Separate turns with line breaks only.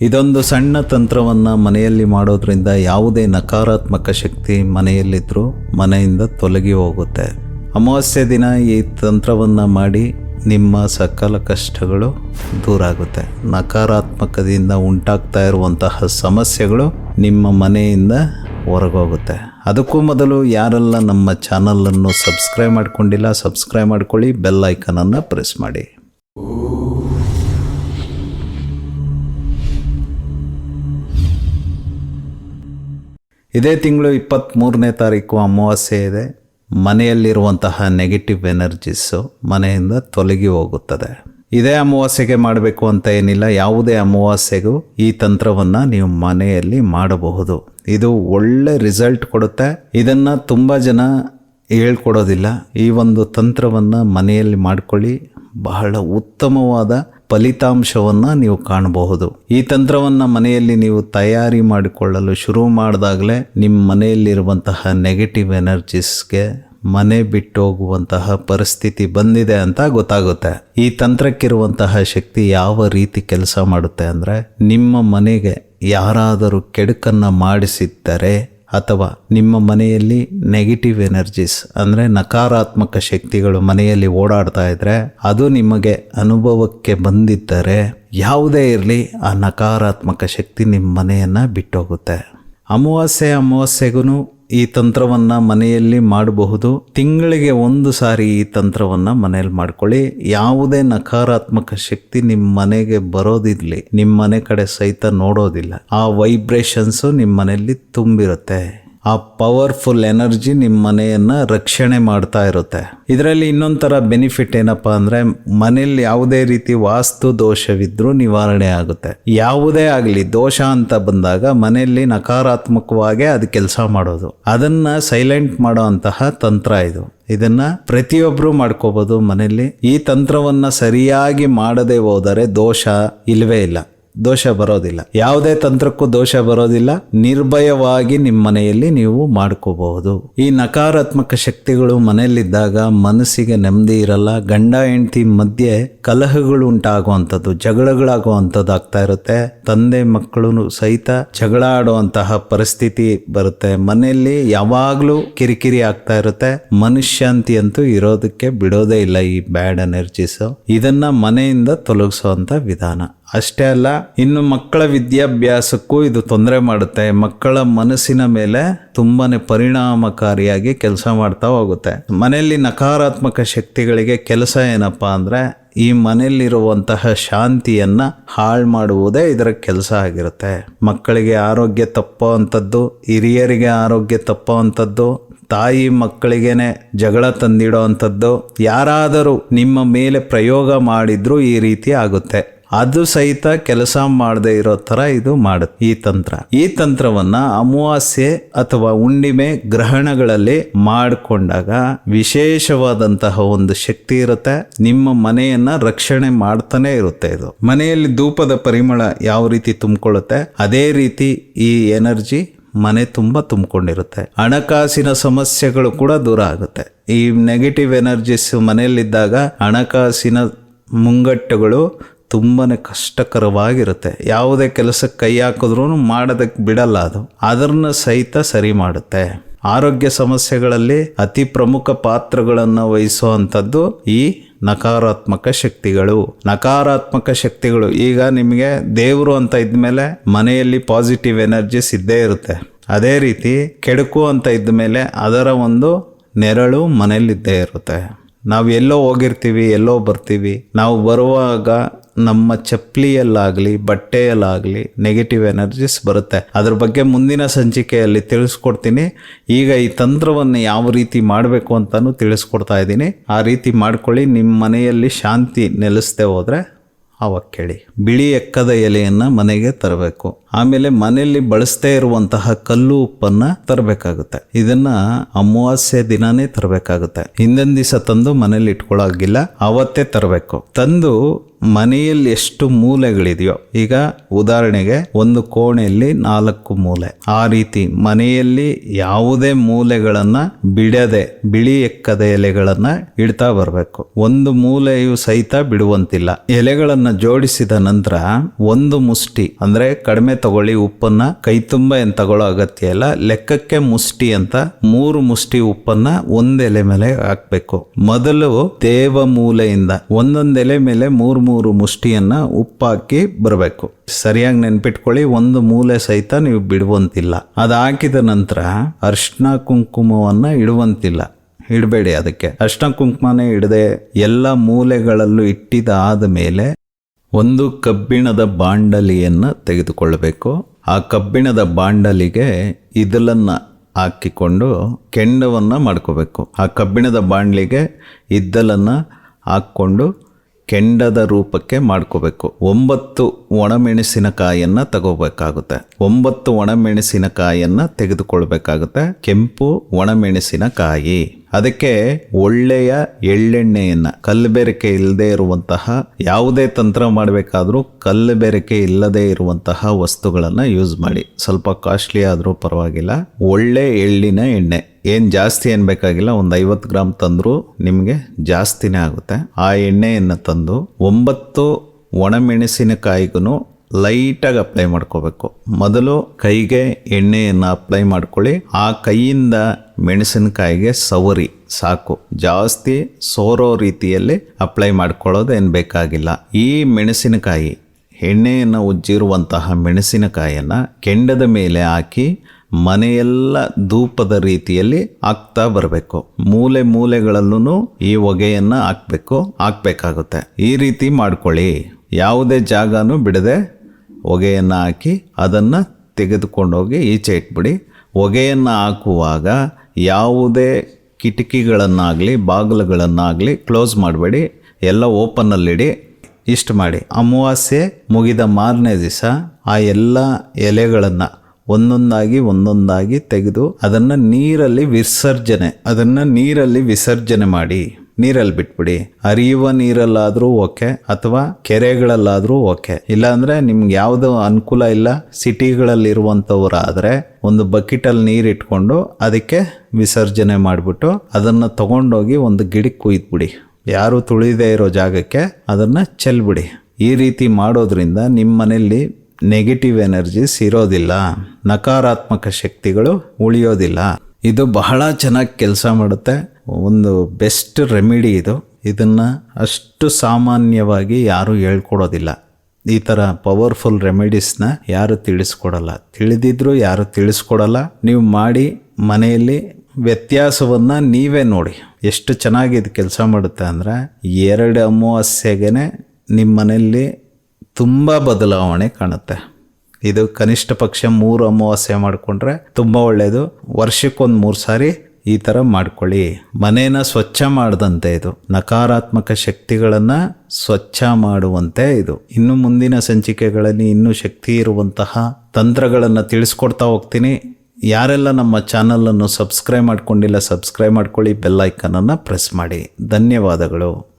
ಇದೊಂದು ಸಣ್ಣ ತಂತ್ರವನ್ನು ಮನೆಯಲ್ಲಿ ಮಾಡೋದ್ರಿಂದ ಯಾವುದೇ ನಕಾರಾತ್ಮಕ ಶಕ್ತಿ ಮನೆಯಲ್ಲಿದ್ದರೂ ಮನೆಯಿಂದ ತೊಲಗಿ ಹೋಗುತ್ತೆ. ಅಮಾವಾಸ್ಯೆ ದಿನ ಈ ತಂತ್ರವನ್ನು ಮಾಡಿ ನಿಮ್ಮ ಸಕಲ ಕಷ್ಟಗಳು ದೂರ ಆಗುತ್ತೆ ನಕಾರಾತ್ಮಕದಿಂದ ಉಂಟಾಗ್ತಾ ಇರುವಂತಹ ಸಮಸ್ಯೆಗಳು ನಿಮ್ಮ ಮನೆಯಿಂದ ಹೊರಗೋಗುತ್ತೆ. ಅದಕ್ಕೂ ಮೊದಲು ಯಾರೆಲ್ಲ ನಮ್ಮ ಚಾನಲನ್ನು ಸಬ್ಸ್ಕ್ರೈಬ್ ಮಾಡಿಕೊಂಡಿಲ್ಲ ಸಬ್ಸ್ಕ್ರೈಬ್ ಮಾಡ್ಕೊಳ್ಳಿ, ಬೆಲ್ ಐಕನನ್ನು ಪ್ರೆಸ್ ಮಾಡಿ. ಇದೇ ತಿಂಗಳು ಇಪ್ಪತ್ತ್ಮೂರನೇ ತಾರೀಕು ಅಮಾವಾಸ್ಯೆ ಇದೆ. ಮನೆಯಲ್ಲಿರುವಂತಹ ನೆಗೆಟಿವ್ ಎನರ್ಜೀಸು ಮನೆಯಿಂದ ತೊಲಗಿ ಹೋಗುತ್ತದೆ. ಇದೇ ಅಮಾವಾಸ್ಯೆಗೆ ಮಾಡಬೇಕು ಅಂತ ಏನಿಲ್ಲ. ಯಾವುದೇ ಅಮಾವಾಸ್ಯೆಗೂ ಈ ತಂತ್ರವನ್ನು ನೀವು ಮನೆಯಲ್ಲಿ ಮಾಡಬಹುದು. ಇದು ಒಳ್ಳೆ ರಿಸಲ್ಟ್ ಕೊಡುತ್ತೆ. ಇದನ್ನು ತುಂಬ ಜನ ಹೇಳ್ಕೊಡೋದಿಲ್ಲ. ಈ ಒಂದು ತಂತ್ರವನ್ನು ಮನೆಯಲ್ಲಿ ಮಾಡ್ಕೊಳ್ಳಿ. ಬಹಳ ಉತ್ತಮವಾದ ಫಲಿತಾಂಶವನ್ನು ನೀವು ಕಾಣಬಹುದು. ಈ ತಂತ್ರವನ್ನು ಮನೆಯಲ್ಲಿ ನೀವು ತಯಾರಿ ಮಾಡಿಕೊಳ್ಳಲು ಶುರು ಮಾಡಿದಾಗಲೇ ನಿಮ್ಮ ಮನೆಯಲ್ಲಿರುವಂತಹ ನೆಗೆಟಿವ್ ಎನರ್ಜೀಸ್ಗೆ ಮನೆ ಬಿಟ್ಟು ಹೋಗುವಂತಹ ಪರಿಸ್ಥಿತಿ ಬಂದಿದೆ ಅಂತ ಗೊತ್ತಾಗುತ್ತೆ. ಈ ತಂತ್ರಕ್ಕಿರುವಂತಹ ಶಕ್ತಿ ಯಾವ ರೀತಿ ಕೆಲಸ ಮಾಡುತ್ತೆ ಅಂದರೆ ನಿಮ್ಮ ಮನೆಗೆ ಯಾರಾದರೂ ಕೆಡುಕನ್ನು ಮಾಡಿಸಿದ್ದರೆ ಅಥವಾ ನಿಮ್ಮ ಮನೆಯಲ್ಲಿ ನೆಗೆಟಿವ್ ಎನರ್ಜೀಸ್ ಅಂದರೆ ನಕಾರಾತ್ಮಕ ಶಕ್ತಿಗಳು ಮನೆಯಲ್ಲಿ ಓಡಾಡ್ತಾ ಇದ್ರೆ ಅದು ನಿಮಗೆ ಅನುಭವಕ್ಕೆ ಬಂದಿದ್ದರೆ ಯಾವುದೇ ಇರಲಿ ಆ ನಕಾರಾತ್ಮಕ ಶಕ್ತಿ ನಿಮ್ಮ ಮನೆಯನ್ನು ಬಿಟ್ಟೋಗುತ್ತೆ. ಅಮಾವಾಸ್ಯೆ ಅಮಾವಾಸ್ಯೆಗೂ ಈ ತಂತ್ರವನ್ನು ಮನೆಯಲ್ಲಿ ಮಾಡಬಹುದು. ತಿಂಗಳಿಗೆ ಒಂದು ಸಾರಿ ಈ ತಂತ್ರವನ್ನು ಮನೆಯಲ್ಲಿ ಮಾಡ್ಕೊಳ್ಳಿ. ಯಾವುದೇ ನಕಾರಾತ್ಮಕ ಶಕ್ತಿ ನಿಮ್ಮ ಮನೆಗೆ ಬರೋದಿರಲಿ ನಿಮ್ಮ ಮನೆ ಕಡೆ ಸಹಿತ ನೋಡೋದಿಲ್ಲ. ಆ ವೈಬ್ರೇಷನ್ಸು ನಿಮ್ಮ ಮನೆಯಲ್ಲಿ ತುಂಬಿರುತ್ತೆ. ಆ ಪವರ್ಫುಲ್ ಎನರ್ಜಿ ನಿಮ್ಮ ಮನೆಯನ್ನು ರಕ್ಷಣೆ ಮಾಡ್ತಾ ಇರುತ್ತೆ. ಇದರಲ್ಲಿ ಇನ್ನೊಂದು ಥರ ಬೆನಿಫಿಟ್ ಏನಪ್ಪ ಅಂದರೆ ಮನೇಲಿ ಯಾವುದೇ ರೀತಿ ವಾಸ್ತು ದೋಷವಿದ್ರೂ ನಿವಾರಣೆ ಆಗುತ್ತೆ. ಯಾವುದೇ ಆಗಲಿ, ದೋಷ ಅಂತ ಬಂದಾಗ ಮನೆಯಲ್ಲಿ ನಕಾರಾತ್ಮಕವಾಗಿ ಅದು ಕೆಲಸ ಮಾಡೋದು. ಅದನ್ನು ಸೈಲೆಂಟ್ ಮಾಡೋ ತಂತ್ರ ಇದು. ಇದನ್ನ ಪ್ರತಿಯೊಬ್ಬರು ಮಾಡ್ಕೋಬಹುದು ಮನೆಯಲ್ಲಿ ಈ ತಂತ್ರವನ್ನ ಸರಿಯಾಗಿ ಮಾಡದೆ ಹೋದರೆ ದೋಷ ಇಲ್ವೇ ಇಲ್ಲ. ದೋಷ ಬರೋದಿಲ್ಲ. ಯಾವುದೇ ತಂತ್ರಕ್ಕೂ ದೋಷ ಬರೋದಿಲ್ಲ. ನಿರ್ಭಯವಾಗಿ ನಿಮ್ಮ ಮನೆಯಲ್ಲಿ ನೀವು ಮಾಡ್ಕೋಬಹುದು. ಈ ನಕಾರಾತ್ಮಕ ಶಕ್ತಿಗಳು ಮನೆಯಲ್ಲಿದ್ದಾಗ ಮನಸ್ಸಿಗೆ ನೆಮ್ಮದಿ ಇರಲ್ಲ. ಗಂಡ, ಹೆಂಡತಿ ಮಧ್ಯೆ ಕಲಹಗಳು ಉಂಟಾಗುವಂಥದ್ದು ಜಗಳಗಳಾಗುವಂಥದ್ದು ಆಗ್ತಾ ಇರುತ್ತೆ. ತಂದೆ ಮಕ್ಕಳು ಸಹಿತ ಜಗಳ ಆಡುವಂತಹ ಪರಿಸ್ಥಿತಿ ಬರುತ್ತೆ. ಮನೆಯಲ್ಲಿ ಯಾವಾಗಲೂ ಕಿರಿಕಿರಿ ಆಗ್ತಾ ಇರುತ್ತೆ. ಮನುಷ್ಯಾಂತಿ ಅಂತೂ ಇರೋದಕ್ಕೆ ಬಿಡೋದೇ ಇಲ್ಲ ಈ ಬ್ಯಾಡ್ ಎನರ್ಜೀಸ್. ಇದನ್ನ ಮನೆಯಿಂದ ತೊಲಗಿಸುವಂತ ವಿಧಾನ. ಅಷ್ಟೇ ಅಲ್ಲ, ಇನ್ನು ಮಕ್ಕಳ ವಿದ್ಯಾಭ್ಯಾಸಕ್ಕೂ ಇದು ತೊಂದರೆ ಮಾಡುತ್ತೆ. ಮಕ್ಕಳ ಮನಸ್ಸಿನ ಮೇಲೆ ತುಂಬಾನೇ ಪರಿಣಾಮಕಾರಿಯಾಗಿ ಕೆಲಸ ಮಾಡ್ತಾ ಹೋಗುತ್ತೆ. ಮನೆಯಲ್ಲಿ ನಕಾರಾತ್ಮಕ ಶಕ್ತಿಗಳಿಗೆ ಕೆಲಸ ಏನಪ್ಪಾ ಅಂದ್ರೆ, ಈ ಮನೆಯಲ್ಲಿರುವಂತಹ ಶಾಂತಿಯನ್ನ ಹಾಳು ಮಾಡುವುದೇ ಇದರ ಕೆಲಸ ಆಗಿರುತ್ತೆ. ಮಕ್ಕಳಿಗೆ ಆರೋಗ್ಯ ತಪ್ಪುವಂಥದ್ದು, ಹಿರಿಯರಿಗೆ ಆರೋಗ್ಯ ತಪ್ಪುವಂಥದ್ದು, ತಾಯಿ ಮಕ್ಕಳಿಗೇನೆ ಜಗಳ ತಂದಿಡೋ ಅಂಥದ್ದು ಯಾರಾದರೂ ನಿಮ್ಮ ಮೇಲೆ ಪ್ರಯೋಗ ಮಾಡಿದ್ರೂ ಈ ರೀತಿ ಆಗುತ್ತೆ. ಅದು ಸಹಿತ ಕೆಲಸ ಮಾಡದೇ ಇರೋ ಥರ ಇದು ಮಾಡುತ್ತೆ. ಈ ತಂತ್ರ. ಈ ತಂತ್ರವನ್ನ ಅಮಾವಾಸ್ಯೆ ಅಥವಾ ಹುಣ್ಣಿಮೆ ಗ್ರಹಣಗಳಲ್ಲಿ ಮಾಡಿಕೊಂಡಾಗ ವಿಶೇಷವಾದಂತಹ ಒಂದು ಶಕ್ತಿ ಇರುತ್ತೆ. ನಿಮ್ಮ ಮನೆಯನ್ನ ರಕ್ಷಣೆ ಮಾಡ್ತಾನೆ ಇರುತ್ತೆ ಇದು. ಮನೆಯಲ್ಲಿ ಧೂಪದ ಪರಿಮಳ ಯಾವ ರೀತಿ ತುಂಬಿಕೊಳ್ಳುತ್ತೆ, ಅದೇ ರೀತಿ ಈ ಎನರ್ಜಿ ಮನೆ ತುಂಬ ತುಂಬಿಕೊಂಡಿರುತ್ತೆ. ಹಣಕಾಸಿನ ಸಮಸ್ಯೆಗಳು ಕೂಡ ದೂರ ಆಗುತ್ತೆ. ಈ ನೆಗೆಟಿವ್ ಎನರ್ಜೀಸ್ ಮನೆಯಲ್ಲಿದ್ದಾಗ ಹಣಕಾಸಿನ ಮುಂಗಟ್ಟುಗಳು ತುಂಬಾನೇ ಕಷ್ಟಕರವಾಗಿರುತ್ತೆ. ಯಾವುದೇ ಕೆಲಸಕ್ಕೆ ಕೈ ಹಾಕಿದ್ರೂ ಮಾಡೋದಕ್ಕೆ ಬಿಡಲ್ಲ ಅದು. ಅದನ್ನ ಸಹಿತ ಸರಿ ಮಾಡುತ್ತೆ. ಆರೋಗ್ಯ ಸಮಸ್ಯೆಗಳಲ್ಲಿ ಅತಿ ಪ್ರಮುಖ ಪಾತ್ರಗಳನ್ನು ವಹಿಸುವಂಥದ್ದು ಈ ನಕಾರಾತ್ಮಕ ಶಕ್ತಿಗಳು. ನಕಾರಾತ್ಮಕ ಶಕ್ತಿಗಳು. ಈಗ ನಿಮಗೆ ದೇವರು ಅಂತ ಇದ್ಮೇಲೆ ಮನೆಯಲ್ಲಿ ಪಾಸಿಟಿವ್ ಎನರ್ಜಿಸ್ ಇದ್ದೇ ಇರುತ್ತೆ. ಅದೇ ರೀತಿ ಕೆಡುಕು ಅಂತ ಇದ್ಮೇಲೆ ಅದರ ಒಂದು ನೆರಳು ಮನೆಯಲ್ಲಿದ್ದೇ ಇರುತ್ತೆ. ನಾವು ಎಲ್ಲೋ ಹೋಗಿರ್ತೀವಿ, ಎಲ್ಲೋ ಬರ್ತೀವಿ. ನಾವು ಬರುವಾಗ ನಮ್ಮ ಚಪ್ಪಲಿಯಲ್ಲಾಗಲಿ, ಬಟ್ಟೆಯಲ್ಲಾಗಲಿ ನೆಗೆಟಿವ್ ಎನರ್ಜಿಸ್ ಬರುತ್ತೆ. ಅದ್ರ ಬಗ್ಗೆ ಮುಂದಿನ ಸಂಚಿಕೆಯಲ್ಲಿ ತಿಳಿಸ್ಕೊಡ್ತೀನಿ. ಈಗ ಈ ತಂತ್ರವನ್ನು ಯಾವ ರೀತಿ ಮಾಡಬೇಕು ಅಂತಲೂ ತಿಳಿಸ್ಕೊಡ್ತಾ ಇದ್ದೀನಿ. ಆ ರೀತಿ ಮಾಡ್ಕೊಳ್ಳಿ ನಿಮ್ಮ ಮನೆಯಲ್ಲಿ ಶಾಂತಿ ನೆಲೆಸದೆ ಹೋದರೆ ಅವಾಗ ಕೇಳಿ. ಬಿಳಿ ಎಕ್ಕದ ಎಲೆಯನ್ನು ಮನೆಗೆ ತರಬೇಕು. ಆಮೇಲೆ ಮನೆಯಲ್ಲಿ ಬಳಸದೇ ಇರುವಂತಹ ಕಲ್ಲು ಉಪ್ಪನ್ನ ತರಬೇಕಾಗುತ್ತೆ. ಇದನ್ನ ಅಮಾವಾಸ್ಯೆ ದಿನಾನೇ ತರಬೇಕಾಗುತ್ತೆ. ಹಿಂದಿನ ದಿವಸ ತಂದು ಮನೇಲಿ ಇಟ್ಕೊಳ್ಳೋಗಿಲ್ಲ, ಅವತ್ತೇ ತರಬೇಕು. ತಂದು ಮನೆಯಲ್ಲಿ ಎಷ್ಟು ಮೂಲೆಗಳಿದೆಯೋ, ಈಗ ಉದಾಹರಣೆಗೆ ಒಂದು ಕೋಣೆಯಲ್ಲಿ ನಾಲ್ಕು ಮೂಲೆ. ಆ ರೀತಿ ಮನೆಯಲ್ಲಿ ಯಾವುದೇ ಮೂಲೆಗಳನ್ನ ಬಿಡದೆ, ಬಿಳಿ ಎಕ್ಕದ ಎಲೆಗಳನ್ನ ಇಡ್ತಾ ಬರಬೇಕು. ಒಂದು ಮೂಲೆಯು ಸಹಿತ ಬಿಡುವಂತಿಲ್ಲ. ಎಲೆಗಳನ್ನ ಜೋಡಿಸಿದ ನಂತರ ಒಂದು ಮುಷ್ಟಿ, ಅಂದ್ರೆ ಕಡಿಮೆ ತಗೊಳ್ಳಿ ಉಪ್ಪನ್ನ ಕೈ ತುಂಬ ಏನ್ ತಗೊಳ್ಳೋ ಅಗತ್ಯ ಇಲ್ಲ, ಲೆಕ್ಕಕ್ಕೆ ಮುಷ್ಟಿ ಅಂತ ಮೂರು ಮುಷ್ಟಿ ಉಪ್ಪನ್ನ ಒಂದೆಲೆ ಮೇಲೆ ಹಾಕ್ಬೇಕು. ಮೊದಲು ದೇವ ಮೂಲೆಯಿಂದ ಒಂದೊಂದೆಲೆ ಮೇಲೆ ಮೂರು ಮೂರು ಮುಷ್ಟಿಯನ್ನ ಉಪ್ಪಾಕಿ ಬರಬೇಕು. ಸರಿಯಾಗಿ ನೆನ್ಪಿಟ್ಕೊಳ್ಳಿ, ಒಂದು ಮೂಲೆ ಸಹಿತ ನೀವು ಬಿಡುವಂತಿಲ್ಲ. ಅದು ಹಾಕಿದ ನಂತರ ಅರ್ಶಿನ ಕುಂಕುಮವನ್ನ ಇಡುವಂತಿಲ್ಲ. ಇಡಬೇಡಿ ಅದಕ್ಕೆ. ಅರ್ಶಿನ ಕುಂಕುಮನೇ ಇಡದೆ ಎಲ್ಲ ಮೂಲೆಗಳಲ್ಲೂ ಇಟ್ಟಿದಾದ ಮೇಲೆ ಒಂದು ಕಬ್ಬಿಣದ ಬಾಂಡಲಿಯನ್ನು ತೆಗೆದುಕೊಳ್ಳಬೇಕು. ಆ ಕಬ್ಬಿಣದ ಬಾಂಡಲಿಗೆ ಇದಲನ್ನು ಹಾಕಿಕೊಂಡು ಕೆಂಡವನ್ನು ಮಾಡ್ಕೋಬೇಕು. ಆ ಕಬ್ಬಿಣದ ಬಾಂಡ್ಲಿಗೆ ಇದ್ದಲನ್ನು ಹಾಕ್ಕೊಂಡು ಕೆಂಡದ ರೂಪಕ್ಕೆ ಮಾಡ್ಕೋಬೇಕು. ಒಂಬತ್ತು ಒಣಮೆಣಸಿನಕಾಯನ್ನು ತಗೋಬೇಕಾಗುತ್ತೆ. ಒಂಬತ್ತು ಒಣಮೆಣಸಿನಕಾಯನ್ನು ತೆಗೆದುಕೊಳ್ಬೇಕಾಗುತ್ತೆ. ಕೆಂಪು ಒಣಮೆಣಸಿನಕಾಯಿ. ಅದಕ್ಕೆ ಒಳ್ಳೆಯ ಎಳ್ಳೆಣ್ಣೆಯನ್ನ, ಕಲ್ಲುಬೆರಕೆ ಇಲ್ಲದೆ ಇರುವಂತಹ ಯಾವುದೇ ತಂತ್ರ ಮಾಡಬೇಕಾದ್ರೂ ಕಲ್ಲುಬೆರಕೆ ಇಲ್ಲದೆ ಇರುವಂತಹ ವಸ್ತುಗಳನ್ನು ಯೂಸ್ ಮಾಡಿ. ಸ್ವಲ್ಪ ಕಾಸ್ಟ್ಲಿ ಆದರೂ ಪರವಾಗಿಲ್ಲ. ಒಳ್ಳೆ ಎಳ್ಳಿನ ಎಣ್ಣೆ. ಏನು ಜಾಸ್ತಿ ಏನು ಬೇಕಾಗಿಲ್ಲ, ಒಂದು ಐವತ್ತು ಗ್ರಾಮ್ ತಂದರೂ ನಿಮಗೆ ಜಾಸ್ತಿನೇ ಆಗುತ್ತೆ. ಆ ಎಣ್ಣೆಯನ್ನು ತಂದು ಒಂಬತ್ತು ಒಣಮೆಣಸಿನಕಾಯಿಗೂ ಲೈಟಾಗಿ ಅಪ್ಲೈ ಮಾಡ್ಕೋಬೇಕು. ಮೊದಲು ಕೈಗೆ ಎಣ್ಣೆಯನ್ನು ಅಪ್ಲೈ ಮಾಡ್ಕೊಳ್ಳಿ. ಆ ಕೈಯಿಂದ ಮೆಣಸಿನಕಾಯಿಗೆ ಸವರಿ, ಸಾಕು. ಜಾಸ್ತಿ ಸೋರೋ ರೀತಿಯಲ್ಲಿ ಅಪ್ಲೈ ಮಾಡ್ಕೊಳ್ಳೋದೇನು ಬೇಕಾಗಿಲ್ಲ. ಈ ಮೆಣಸಿನಕಾಯಿ, ಎಣ್ಣೆಯನ್ನು ಉಜ್ಜಿರುವಂತಹ ಮೆಣಸಿನಕಾಯಿಯನ್ನು ಕೆಂಡದ ಮೇಲೆ ಹಾಕಿ ಮನೆಯೆಲ್ಲ ಧೂಪದ ರೀತಿಯಲ್ಲಿ ಹಾಕ್ತಾ ಬರಬೇಕು. ಮೂಲೆ ಮೂಲೆಗಳಲ್ಲೂ ಈ ಹೊಗೆಯನ್ನು ಹಾಕ್ಬೇಕು, ಹಾಕ್ಬೇಕಾಗುತ್ತೆ. ಈ ರೀತಿ ಮಾಡ್ಕೊಳ್ಳಿ. ಯಾವುದೇ ಜಾಗನೂ ಬಿಡದೆ ಹೊಗೆಯನ್ನು ಹಾಕಿ ಅದನ್ನು ತೆಗೆದುಕೊಂಡೋಗಿ ಈಚೆ ಇಟ್ಬಿಡಿ. ಹೊಗೆಯನ್ನು ಹಾಕುವಾಗ ಯಾವುದೇ ಕಿಟಕಿಗಳನ್ನಾಗಲಿ, ಬಾಗಿಲುಗಳನ್ನಾಗಲಿ ಕ್ಲೋಸ್ ಮಾಡಬೇಡಿ. ಎಲ್ಲ ಓಪನ್ನಲ್ಲಿಡಿ. ಇಷ್ಟು ಮಾಡಿ. ಅಮಾವಾಸ್ಯೆ ಮುಗಿದ ಮಾರನೇ ದಿವಸ ಆ ಎಲ್ಲ ಎಲೆಗಳನ್ನು ಒಂದೊಂದಾಗಿ ಒಂದೊಂದಾಗಿ ತೆಗೆದು ಅದನ್ನು ನೀರಲ್ಲಿ ವಿಸರ್ಜನೆ, ಅದನ್ನು ನೀರಲ್ಲಿ ವಿಸರ್ಜನೆ ಮಾಡಿ, ನೀರಲ್ಲಿ ಬಿಟ್ಬಿಡಿ. ಹರಿಯುವ ನೀರಲ್ಲಾದರೂ ಓಕೆ, ಅಥವಾ ಕೆರೆಗಳಲ್ಲಾದರೂ ಓಕೆ. ಇಲ್ಲಾಂದರೆ ನಿಮ್ಗೆ ಯಾವುದು ಅನುಕೂಲ ಇಲ್ಲ, ಸಿಟಿಗಳಲ್ಲಿರುವಂಥವರಾದರೆ ಒಂದು ಬಕೆಟಲ್ಲಿ ನೀರು ಇಟ್ಕೊಂಡು ಅದಕ್ಕೆ ವಿಸರ್ಜನೆ ಮಾಡಿಬಿಟ್ಟು ಅದನ್ನು ತಗೊಂಡೋಗಿ ಒಂದು ಗಿಡಕ್ಕೆ ಕುಯ್ದುಬಿಡಿ. ಯಾರು ತುಳಿದೇ ಇರೋ ಜಾಗಕ್ಕೆ ಅದನ್ನು ಚೆಲ್ಬಿಡಿ. ಈ ರೀತಿ ಮಾಡೋದ್ರಿಂದ ನಿಮ್ಮ ಮನೆಯಲ್ಲಿ ನೆಗೆಟಿವ್ ಎನರ್ಜೀಸ್ ಇರೋದಿಲ್ಲ ನಕಾರಾತ್ಮಕ ಶಕ್ತಿಗಳು ಉಳಿಯೋದಿಲ್ಲ. ಇದು ಬಹಳ ಚೆನ್ನಾಗಿ ಕೆಲಸ ಮಾಡುತ್ತೆ. ಒಂದು ಬೆಸ್ಟ್ ರೆಮಿಡಿ ಇದು. ಇದನ್ನು ಅಷ್ಟು ಸಾಮಾನ್ಯವಾಗಿ ಯಾರೂ ಹೇಳ್ಕೊಡೋದಿಲ್ಲ. ಈ ಥರ ಪವರ್ಫುಲ್ ರೆಮಿಡೀಸ್ನ ಯಾರು ತಿಳಿಸ್ಕೊಡಲ್ಲ. ತಿಳಿದಿದ್ರು ಯಾರು ತಿಳಿಸ್ಕೊಡಲ್ಲ. ನೀವು ಮಾಡಿ ಮನೆಯಲ್ಲಿ ವ್ಯತ್ಯಾಸವನ್ನು ನೀವೇ ನೋಡಿ. ಎಷ್ಟು ಚೆನ್ನಾಗಿ ಇದು ಕೆಲಸ ಮಾಡುತ್ತೆ ಅಂದರೆ ಎರಡು ಅಮಾವಾಸ್ಯೆಗೆ ನಿಮ್ಮ ಮನೆಯಲ್ಲಿ ತುಂಬ ಬದಲಾವಣೆ ಕಾಣುತ್ತೆ. ಇದು ಕನಿಷ್ಠ ಪಕ್ಷ ಮೂರು ಅಮಾವಾಸ್ಯೆ ಮಾಡಿಕೊಂಡ್ರೆ ತುಂಬ ಒಳ್ಳೆಯದು ವರ್ಷಕ್ಕೊಂದು ಮೂರು ಸಾರಿ ಈ ಥರ ಮಾಡ್ಕೊಳ್ಳಿ. ಮನೇನ ಸ್ವಚ್ಛ ಮಾಡದಂತೆ ಇದು. ನಕಾರಾತ್ಮಕ ಶಕ್ತಿಗಳನ್ನು ಸ್ವಚ್ಛ ಮಾಡುವಂತೆ ಇದು. ಇನ್ನು ಮುಂದಿನ ಸಂಚಿಕೆಗಳಲ್ಲಿ ಇನ್ನೂ ಶಕ್ತಿ ಇರುವಂತಹ ತಂತ್ರಗಳನ್ನು ತಿಳಿಸ್ಕೊಡ್ತಾ ಹೋಗ್ತೀನಿ. ಯಾರೆಲ್ಲ ನಮ್ಮ ಚಾನಲನ್ನು ಸಬ್ಸ್ಕ್ರೈಬ್ ಮಾಡ್ಕೊಂಡಿಲ್ಲ, ಸಬ್ಸ್ಕ್ರೈಬ್ ಮಾಡ್ಕೊಳ್ಳಿ ಬೆಲ್ಲೈಕನನ್ನು ಪ್ರೆಸ್ ಮಾಡಿ. ಧನ್ಯವಾದಗಳು.